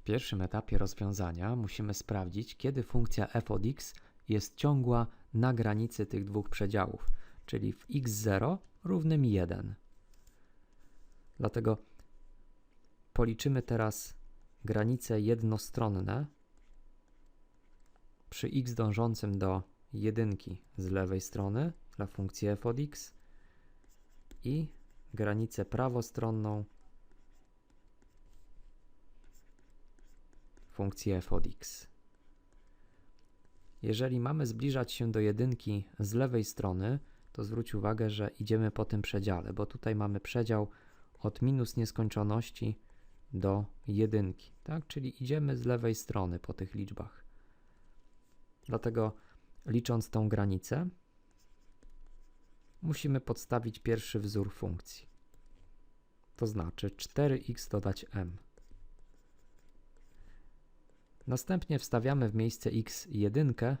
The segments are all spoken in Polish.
W pierwszym etapie rozwiązania musimy sprawdzić, kiedy funkcja f od x jest ciągła na granicy tych dwóch przedziałów, czyli w x0 równym 1. Dlatego policzymy teraz granice jednostronne przy x dążącym do jedynki z lewej strony dla funkcji f od x i granicę prawostronną funkcji f od x. Jeżeli mamy zbliżać się do jedynki z lewej strony, to zwróć uwagę, że idziemy po tym przedziale, bo tutaj mamy przedział od minus nieskończoności do jedynki, tak? Czyli idziemy z lewej strony po tych liczbach. Dlatego licząc tą granicę, musimy podstawić pierwszy wzór funkcji. To znaczy 4x dodać m. Następnie wstawiamy w miejsce x jedynkę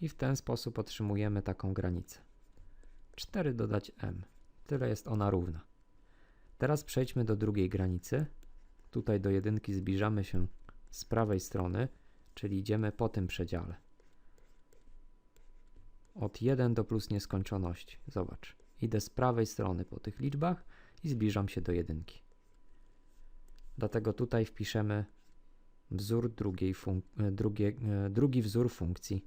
i w ten sposób otrzymujemy taką granicę. 4 dodać m. Tyle jest ona równa. Teraz przejdźmy do drugiej granicy. Tutaj do jedynki zbliżamy się z prawej strony, czyli idziemy po tym przedziale. Od 1 do plus nieskończoności. Zobacz. Idę z prawej strony po tych liczbach i zbliżam się do jedynki. Dlatego tutaj wpiszemy wzór drugiej funk- drugie, e, drugi wzór funkcji.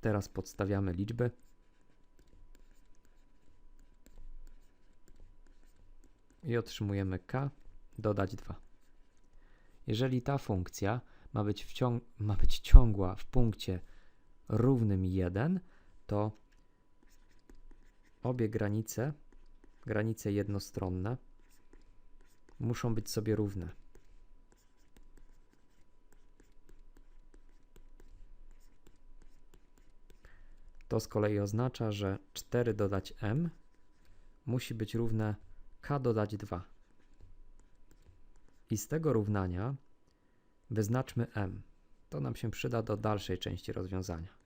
Teraz podstawiamy liczby. I otrzymujemy k dodać 2. Jeżeli ta funkcja ma być, ma być ciągła w punkcie równym 1, to obie granice, granice jednostronne, muszą być sobie równe. To z kolei oznacza, że 4 dodać m musi być równe k dodać 2. I z tego równania wyznaczmy m. To nam się przyda do dalszej części rozwiązania.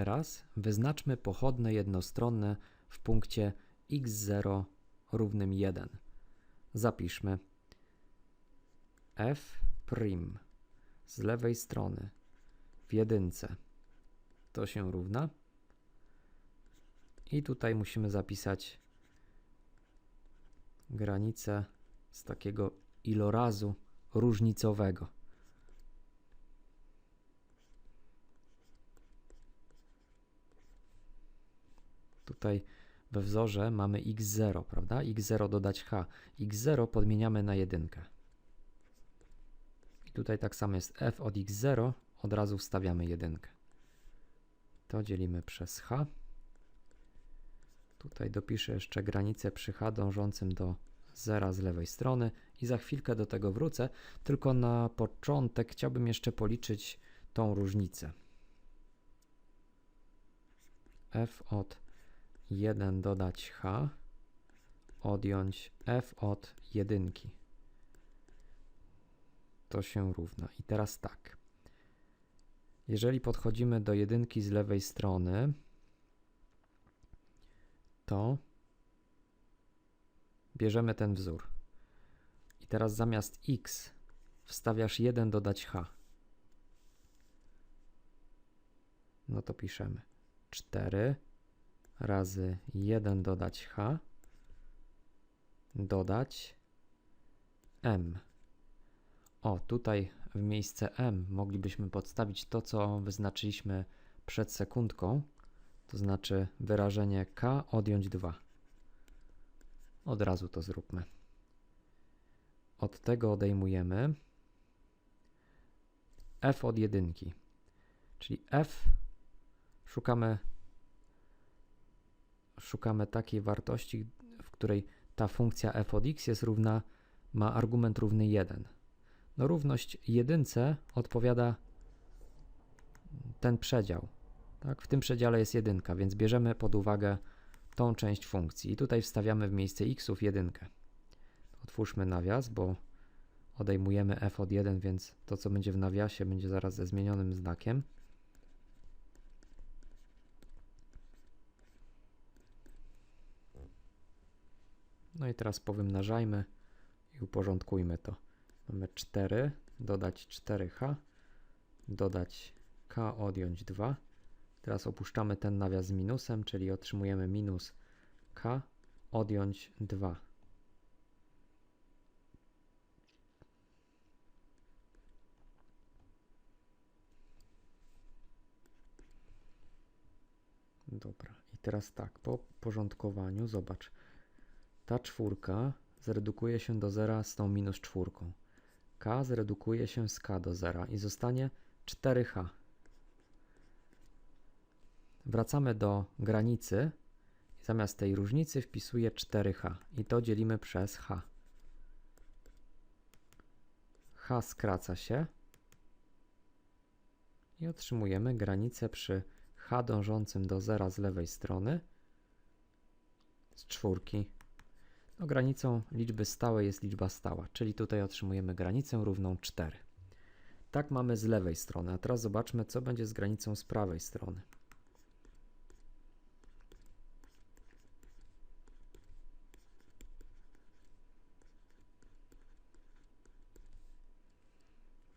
Teraz wyznaczmy pochodne jednostronne w punkcie x0 równym 1. Zapiszmy f z lewej strony w jedynce to się równa i tutaj musimy zapisać granicę z takiego ilorazu różnicowego. Tutaj we wzorze mamy x0, prawda? x0 dodać h. x0 podmieniamy na jedynkę. I tutaj tak samo jest f od x0, od razu wstawiamy jedynkę. To dzielimy przez h. Tutaj dopiszę jeszcze granicę przy h dążącym do zera z lewej strony i za chwilkę do tego wrócę, tylko na początek chciałbym jeszcze policzyć tą różnicę. f od 1 dodać h, odjąć f od jedynki. To się równa. I teraz tak. Jeżeli podchodzimy do jedynki z lewej strony, to bierzemy ten wzór. I teraz zamiast x wstawiasz 1 dodać h. No to piszemy 4 razy 1 dodać h dodać m. O, tutaj w miejsce m moglibyśmy podstawić to, co wyznaczyliśmy przed sekundką, to znaczy wyrażenie k odjąć 2. Od razu to zróbmy. Od tego odejmujemy f od jedynki, czyli f szukamy szukamy takiej wartości, w której ta funkcja f od x jest równa, ma argument równy 1. No równość jedynce odpowiada ten przedział. Tak? W tym przedziale jest jedynka, więc bierzemy pod uwagę tą część funkcji. I tutaj wstawiamy w miejsce xów jedynkę. Otwórzmy nawias, bo odejmujemy f od 1, więc to co będzie w nawiasie będzie zaraz ze zmienionym znakiem. No i teraz powymnażajmy i uporządkujmy to. Mamy 4, dodać 4h, dodać k, odjąć 2. Teraz opuszczamy ten nawias z minusem, czyli otrzymujemy minus k, odjąć 2. Dobra, i teraz tak, po porządkowaniu, zobacz, ta czwórka zredukuje się do zera z tą minus czwórką. k zredukuje się z k do zera i zostanie 4h. Wracamy do granicy i zamiast tej różnicy wpisuję 4h i to dzielimy przez h. h skraca się i otrzymujemy granicę przy h dążącym do zera z lewej strony z czwórki. No, granicą liczby stałej jest liczba stała, czyli tutaj otrzymujemy granicę równą 4. Tak mamy z lewej strony, a teraz zobaczmy, co będzie z granicą z prawej strony.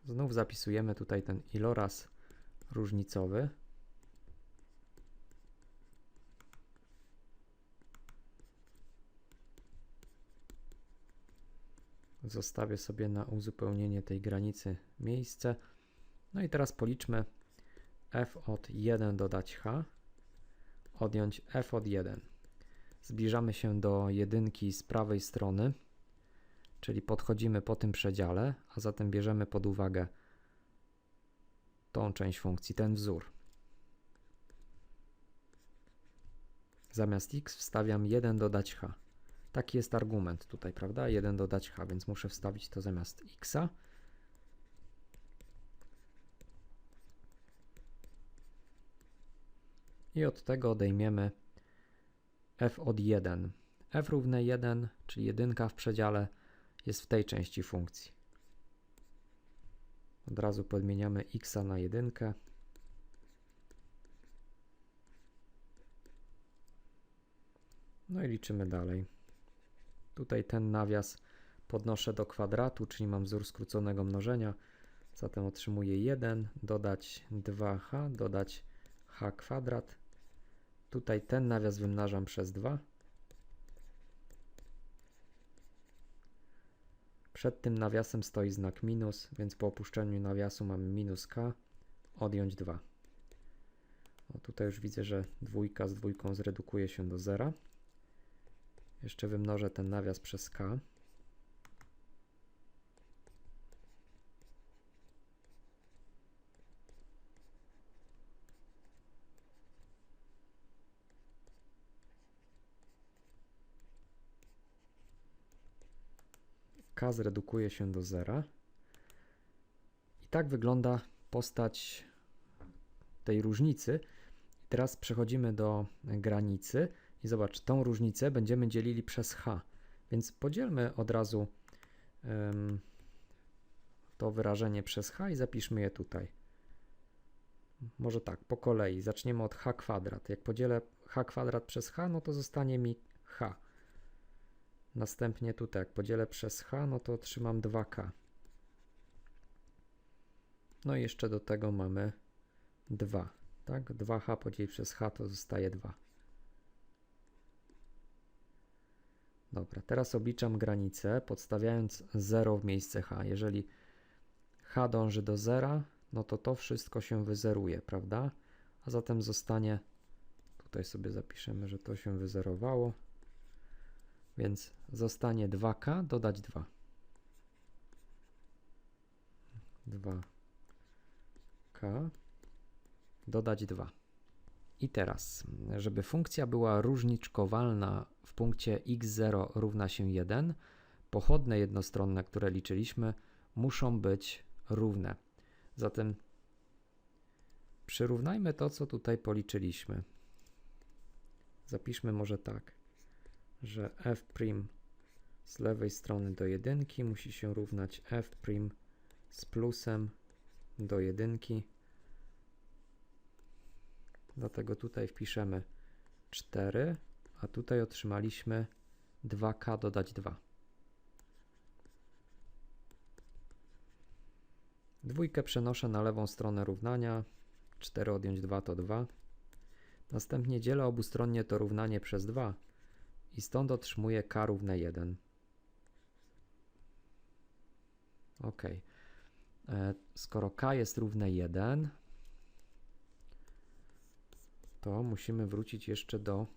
Znów zapisujemy tutaj ten iloraz różnicowy. Zostawię sobie na uzupełnienie tej granicy miejsce. No i teraz policzmy f od 1 dodać h, odjąć f od 1. Zbliżamy się do jedynki z prawej strony, czyli podchodzimy po tym przedziale, a zatem bierzemy pod uwagę tą część funkcji, ten wzór. Zamiast x wstawiam 1 dodać h. Taki jest argument tutaj, prawda? 1 dodać h, więc muszę wstawić to zamiast x. I od tego odejmiemy f od 1. f równe 1, czyli jedynka w przedziale, jest w tej części funkcji. Od razu podmieniamy x na jedynkę. No i liczymy dalej. Tutaj ten nawias podnoszę do kwadratu, czyli mam wzór skróconego mnożenia. Zatem otrzymuję 1, dodać 2h, dodać h kwadrat. Tutaj ten nawias wymnażam przez 2. Przed tym nawiasem stoi znak minus, więc po opuszczeniu nawiasu mamy minus k, odjąć 2. O, tutaj już widzę, że dwójka z dwójką zredukuje się do zera. Jeszcze wymnożę ten nawias przez k. k zredukuje się do zera. I tak wygląda postać tej różnicy. Teraz przechodzimy do granicy i zobacz, tą różnicę będziemy dzielili przez h. Więc podzielmy od razu um, to wyrażenie przez h i zapiszmy je tutaj. Może tak, po kolei. Zaczniemy od h kwadrat. Jak podzielę h kwadrat przez h, no to zostanie mi h. Następnie tutaj, jak podzielę przez h, no to otrzymam 2k. No i jeszcze do tego mamy 2. Tak? 2h podzielić przez h to zostaje 2. Dobra, teraz obliczam granicę, podstawiając 0 w miejsce h. Jeżeli h dąży do 0, no to to wszystko się wyzeruje, prawda? A zatem zostanie, tutaj sobie zapiszemy, że to się wyzerowało, więc zostanie 2k, dodać 2. 2k, dodać 2. I teraz, żeby funkcja była różniczkowalna w punkcie x0 równa się 1, pochodne jednostronne, które liczyliśmy, muszą być równe. Zatem przyrównajmy to, co tutaj policzyliśmy. Zapiszmy może tak, że f' z lewej strony do jedynki musi się równać f' z plusem do jedynki. Dlatego tutaj wpiszemy 4, a tutaj otrzymaliśmy 2k dodać 2. Dwójkę przenoszę na lewą stronę równania. 4 odjąć 2 to 2. Następnie dzielę obustronnie to równanie przez 2 i stąd otrzymuję k równe 1. Ok. E, Skoro k jest równe 1, to musimy wrócić jeszcze do.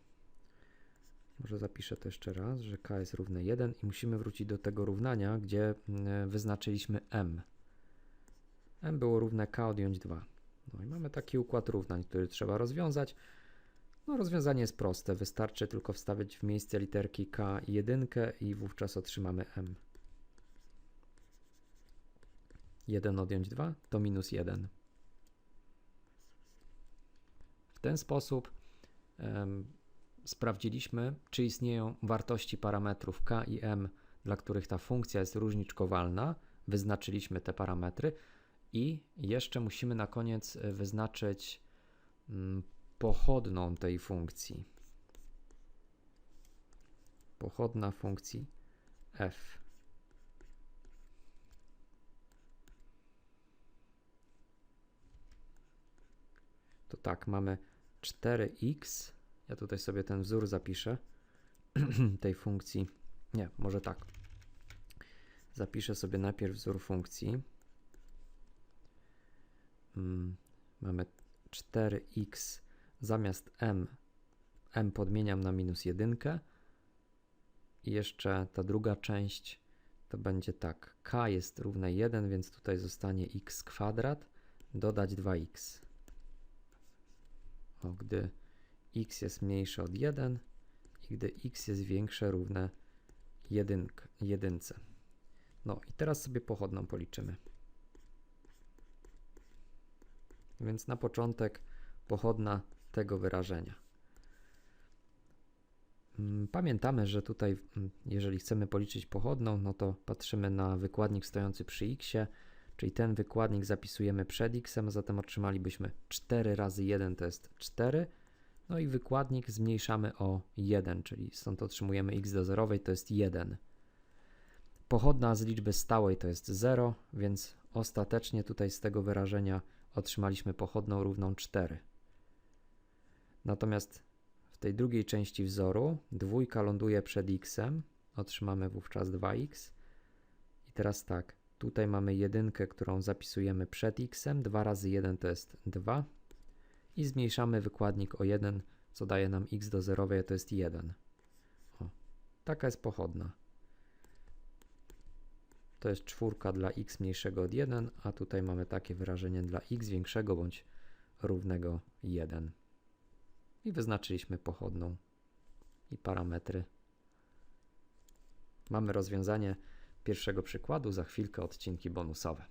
Może zapiszę to jeszcze raz, że k jest równe 1 i musimy wrócić do tego równania, gdzie mm, wyznaczyliśmy m. m było równe k odjąć 2. No i mamy taki układ równań, który trzeba rozwiązać. No rozwiązanie jest proste, wystarczy tylko wstawić w miejsce literki k jedynkę i wówczas otrzymamy m. 1 odjąć 2 to minus 1. W ten sposób em, sprawdziliśmy, czy istnieją wartości parametrów k i m, dla których ta funkcja jest różniczkowalna. Wyznaczyliśmy te parametry i jeszcze musimy na koniec e, wyznaczyć mm, pochodną tej funkcji. Pochodna funkcji f. To tak, mamy 4x. Ja tutaj sobie ten wzór zapiszę tej funkcji. Nie, może tak. Zapiszę sobie najpierw wzór funkcji. Mm, mamy 4x zamiast m, m podmieniam na minus 1. I jeszcze ta druga część to będzie tak. k jest równe 1, więc tutaj zostanie x kwadrat dodać 2x. O, gdy x jest mniejsze od 1 i gdy x jest większe równe 1, jedynce. No i teraz sobie pochodną policzymy. Więc na początek pochodna tego wyrażenia. Mm, Pamiętamy, że tutaj, mm, jeżeli chcemy policzyć pochodną, no to patrzymy na wykładnik stojący przy x, czyli ten wykładnik zapisujemy przed x, zatem otrzymalibyśmy 4 razy 1 to jest 4. No i wykładnik zmniejszamy o 1, czyli stąd otrzymujemy x do zerowej to jest 1. Pochodna z liczby stałej to jest 0, więc ostatecznie tutaj z tego wyrażenia otrzymaliśmy pochodną równą 4. Natomiast w tej drugiej części wzoru dwójka ląduje przed x, otrzymamy wówczas 2x. I teraz tak, tutaj mamy jedynkę, którą zapisujemy przed x, 2 razy 1 to jest 2 i zmniejszamy wykładnik o 1, co daje nam x do zerowej, to jest 1. O, taka jest pochodna. To jest czwórka dla x mniejszego od 1, a tutaj mamy takie wyrażenie dla x większego bądź równego 1. I wyznaczyliśmy pochodną i parametry. Mamy rozwiązanie pierwszego przykładu, za chwilkę odcinki bonusowe.